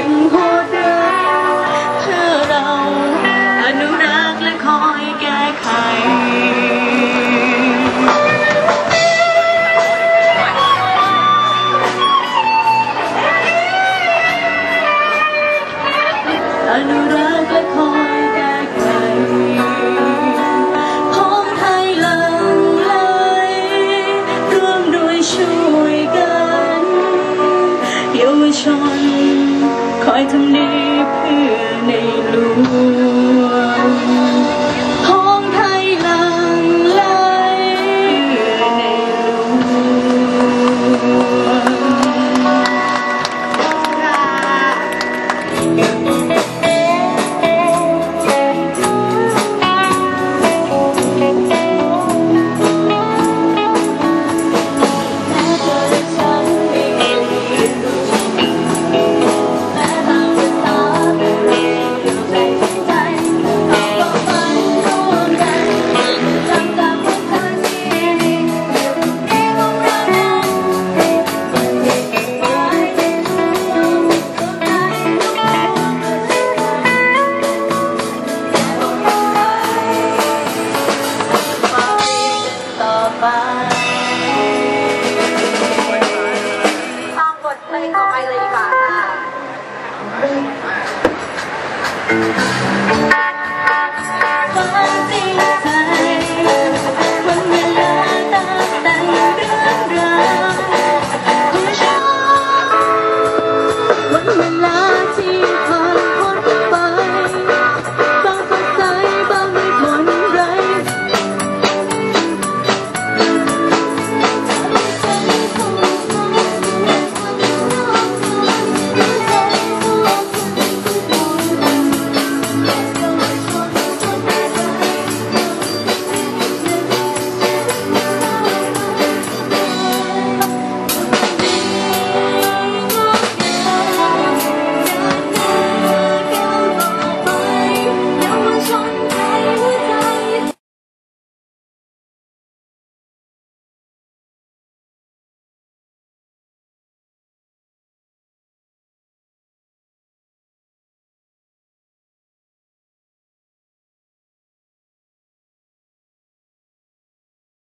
ยังโหดร้ายเพื่อเราอนุรักษ์และคอยแก้ไขอนุรักษ์และคอยแก้ไขพ้องไทยหลังไหลร่วมด้วยช่วยกันเยาวชน คอยทำดีเพื่อในหลวง เพลงต่อไปเลยดีกว่าค่ะ